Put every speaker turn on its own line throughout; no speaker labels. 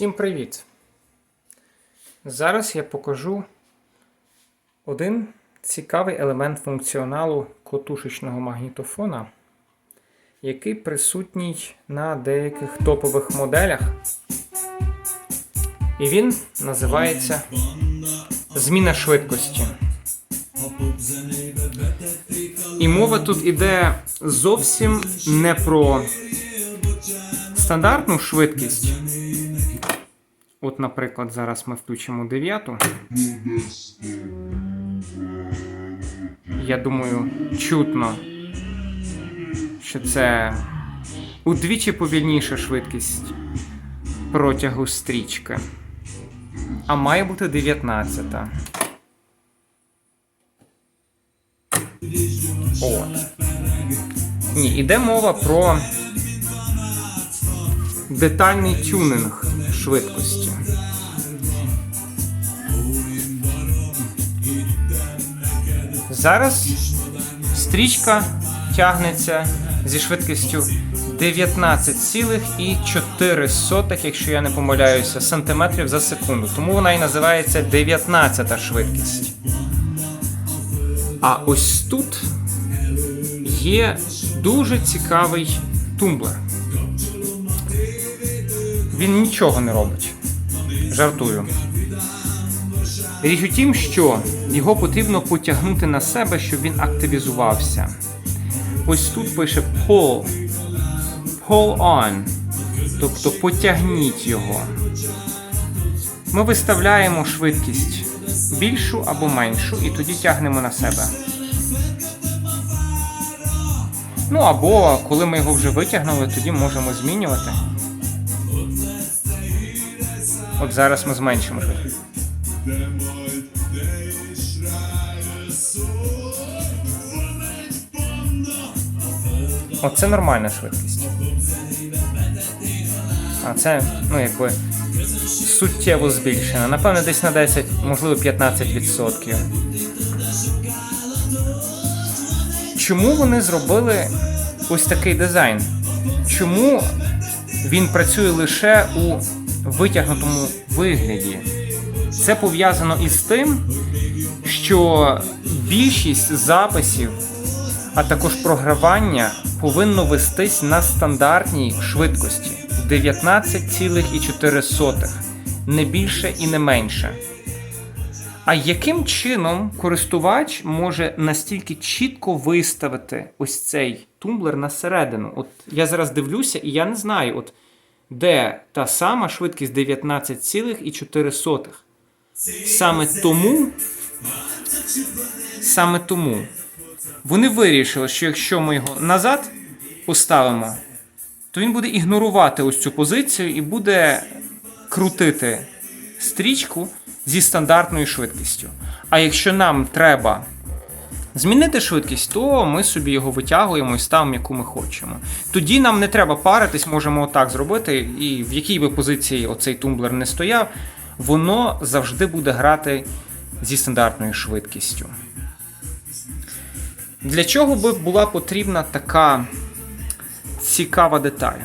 Всім привіт! Зараз я покажу один цікавий елемент функціоналу котушечного магнітофона, який присутній на деяких топових моделях. І він називається зміна швидкості. І мова тут іде зовсім не про стандартну швидкість. От, наприклад, зараз ми включимо дев'яту. Я думаю, чутно, що це удвічі повільніша швидкість протягу стрічки. А має бути 19. От. Ні, іде мова про детальний тюнинг швидкості. Зараз стрічка тягнеться зі швидкістю 19,4, якщо я не помиляюся, сантиметрів за секунду. Тому вона і називається 19 швидкість. А ось тут є дуже цікавий тумблер. Він нічого не робить. Жартую. Річ у тім, що його потрібно потягнути на себе, щоб він активізувався. Ось тут пише pull. Pull on. Тобто потягніть його. Ми виставляємо швидкість більшу або меншу, і тоді тягнемо на себе. Ну або коли ми його вже витягнули, тоді можемо змінювати. От зараз ми зменшимо швидкість. Оце нормальна швидкість. А це, ну якби, суттєво збільшена. Напевно, десь на 10, можливо, 15%. Чому вони зробили ось такий дизайн? Чому він працює лише у витягнутому вигляді? Це пов'язано із тим, що більшість записів, а також програвання повинно вестись на стандартній швидкості 19,4, не більше і не менше. А яким чином користувач може настільки чітко виставити ось цей тумблер на середину? От я зараз дивлюся, і я не знаю, от де та сама швидкість 19,4. Саме тому, саме тому вони вирішили, що якщо ми його назад поставимо, то він буде ігнорувати ось цю позицію і буде крутити стрічку зі стандартною швидкістю. А якщо нам треба змінити швидкість, то ми собі його витягуємо і ставимо, яку ми хочемо. Тоді нам не треба паритись, можемо отак зробити, і в якій би позиції оцей тумблер не стояв, воно завжди буде грати зі стандартною швидкістю. Для чого би була потрібна така цікава деталь?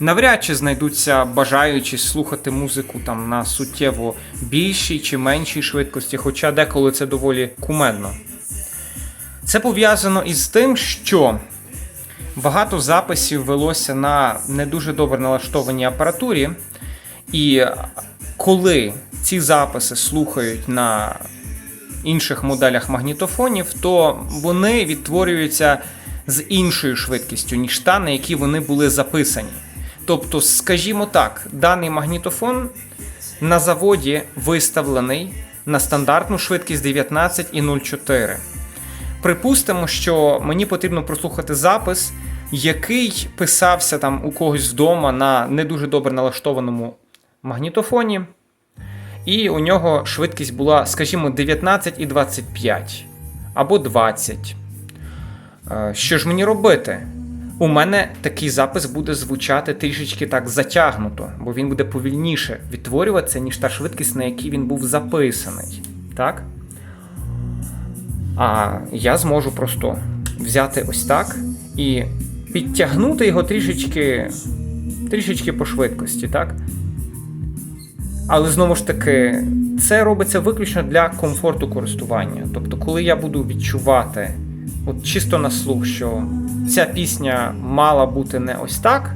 Навряд чи знайдуться бажаючі слухати музику там на суттєво більшій чи меншій швидкості, хоча деколи це доволі кумедно. Це пов'язано із тим, що багато записів велося на не дуже добре налаштованій апаратурі, і коли ці записи слухають на інших моделях магнітофонів, то вони відтворюються з іншою швидкістю, ніж та, на які вони були записані. Тобто, скажімо так, даний магнітофон на заводі виставлений на стандартну швидкість 19,04. Припустимо, що мені потрібно прослухати запис, який писався там у когось вдома на не дуже добре налаштованому магнітофоні. І у нього швидкість була, скажімо, 19,25 або 20. Е, Що ж мені робити? У мене такий запис буде звучати трішечки так затягнуто, бо він буде повільніше відтворюватися, ніж та швидкість, на якій він був записаний. Так? А я зможу просто взяти ось так і підтягнути його трішечки, трішечки по швидкості, так? Але знову ж таки, це робиться виключно для комфорту користування. Тобто, коли я буду відчувати, от чисто на слух, що ця пісня мала бути не ось так,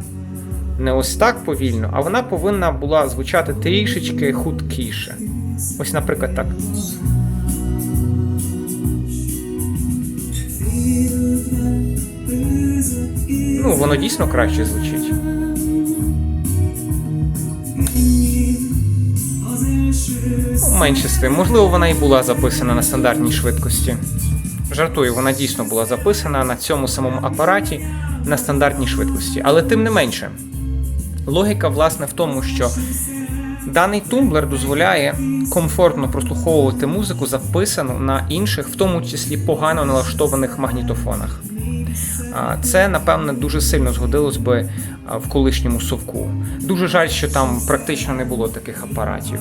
не ось так повільно, а вона повинна була звучати трішечки хуткіше. Ось, наприклад, так. Ну, воно дійсно краще звучить. Менше з тим. Можливо, вона і була записана на стандартній швидкості. Жартую, вона дійсно була записана на цьому самому апараті на стандартній швидкості. Але тим не менше, логіка, власне, в тому, що даний тумблер дозволяє комфортно прослуховувати музику, записану на інших, в тому числі погано налаштованих магнітофонах. Це, напевне, дуже сильно згодилось би в колишньому совку. Дуже жаль, що там практично не було таких апаратів.